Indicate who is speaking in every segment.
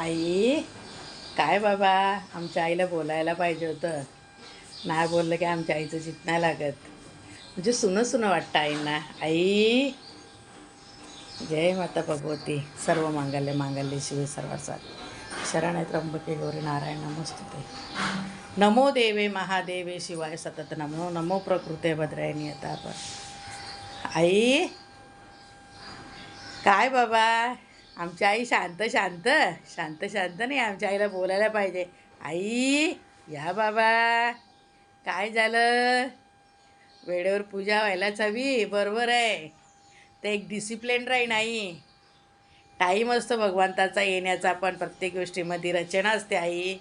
Speaker 1: आई काय बाबा? आमच्या आईला बोलायला पाहिजे होतं. नाही बोललं की आमच्या आईचं चित नाही लागत. म्हणजे सुनं सुनं वाटतं आईंना. आई जय माता भगवती. सर्व मांगल्य मांगल्य शिवे सर्वासात शरण आहे त्र्यंबके गौरी नारायण नमस्तुते. नमो देवे महादेवे शिवाय सतत नमो नमो प्रकृते भद्रायणी आता आपण आई काय बाबा? आमची आई शांत शांत. शांत शांत नाही आमच्या आईला बोलायला पाहिजे. आई या बाबा. काय झालं? वेळेवर पूजा व्हायलाच हवी बरोबर आहे. ते एक डिसिप्लिन राहीन आई टाईम असतो भगवंताचा येण्याचा पण प्रत्येक गोष्टीमध्ये रचना असते आई.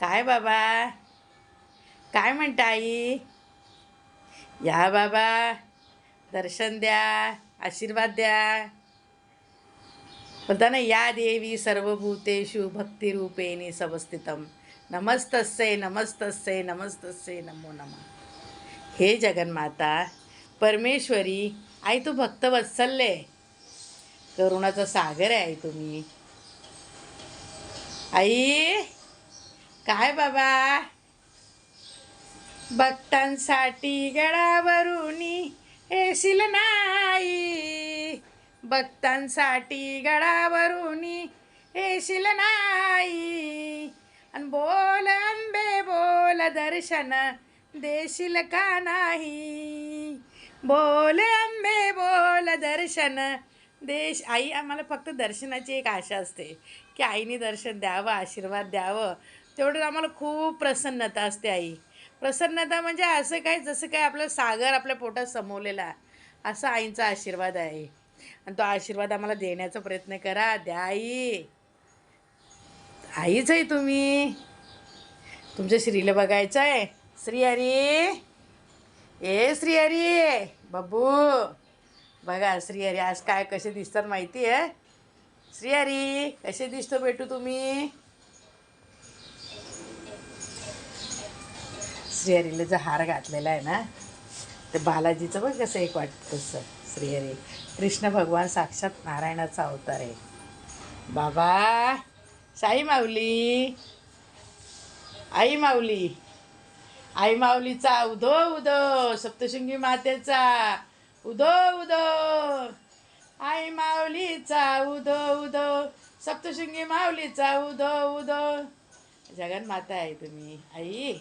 Speaker 1: काय बाबा? काय म्हणता आई? या बाबा. दर्शन द्या आशीर्वाद द्या. बोलता या देवी सर्वभूतेषु भक्तिरूपेणी समस्थितम नमस्तस्ये नमस्तस्ये नमस्तस्ये नमो नमः। हे जगन्माता परमेश्वरी आई तू भक्त वत्सल्य करुणाचा सागर आहे आई तुम्ही. आई काय बाबा? भक्तांसाठी गडावरून येशील नाही. भक्तांसाठी गडावरून येशील नाही. आणि बोल अंबे बोल दर्शन देशील का नाही? बोल अंबे बोल दर्शन देश. आई आम्हाला फक्त दर्शनाची एक आशा असते की आईने दर्शन द्यावं आशीर्वाद द्यावं. तेवढं आम्हाला खूप प्रसन्नता असते आई. प्रसन्नता म्हणजे असं काय जसं काय आपलं सागर आपल्या पोटात समवलेला असा आईंचा आशीर्वाद आहे. आणि तो आशीर्वाद आम्हाला देण्याचा प्रयत्न करा. द्या आई. आईच आहे तुम्ही. तुमच्या श्रीला बघायचं आहे. श्रीहरी. ए श्रीहरी. बाबू बघा श्रीहरी आज काय कसे दिसतात माहिती आहे? श्रीहरी कसे दिसतो बेटू तुम्ही? श्रीहरीला जो हार घातलेला आहे ना ते बालाजीचं बघ कसं एक वाटतं तसं. श्रीहरी. कृष्ण भगवान साक्षात नारायणाचा अवतार आहे. बाबा साई माऊली. आई माऊली. आई माऊलीचा उदो उदो सप्तशृंगी मातेचा उदो उदो. आई माऊलीचा उदो उदो सप्तशृंगी माऊलीचा उदो उदो. जगन्माता आहे तुम्ही. आई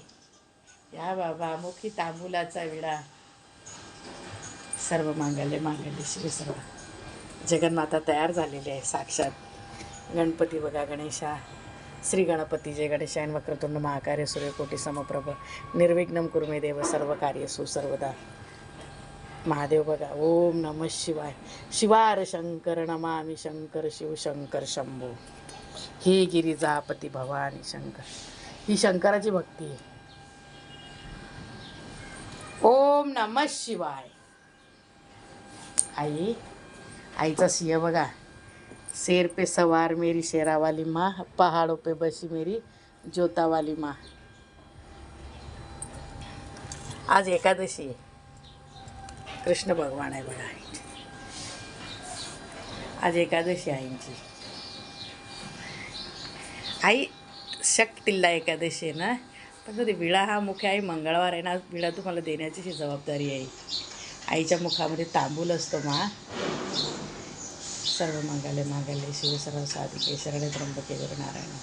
Speaker 1: या बाबा मुखी तांबुलाचा विडा. सर्व मांगल्य मांगल्य श्री सर्व. जगन्माता तयार झालेली आहे साक्षात. गणपती बघा गणेशा. श्री गणपती जय गणेशायन वक्रतुंड महाकार्य सूर्यकोटी समप्रभ. निर्विघ्नम कुर्मे देव सर्व कार्य सुसर्वदा महादेव बघा ओम नम शिवाय. शिवार शंकर नमामि शंकर शिव शंकर शंभो. हे गिरिजापती भवानी शंकर. ही शंकराची भक्ती आहे. ओम नम शिवाय. आई आईचा सिंह बघा. शेर पे सवार मेरी शेरावाली माँ. पहाड़ों पे बसी मेरी जोतावाली माँ. आज एकादशी आहे. कृष्ण भगवान आहे बघा. आईची आज एकादशी आईची आईंची. आई शक्तिल्ला एकादशी आहे ना? पण ते विळा हा मुख्य आहे. मंगळवार आहे ना विळा तुम्हाला देण्याची जबाबदारी आहे. आईच्या मुखामध्ये तांबूल असतो मा. सर्व मागाले मागाले शिव सर्व साधिके शरणे त्र्यंबके नारायण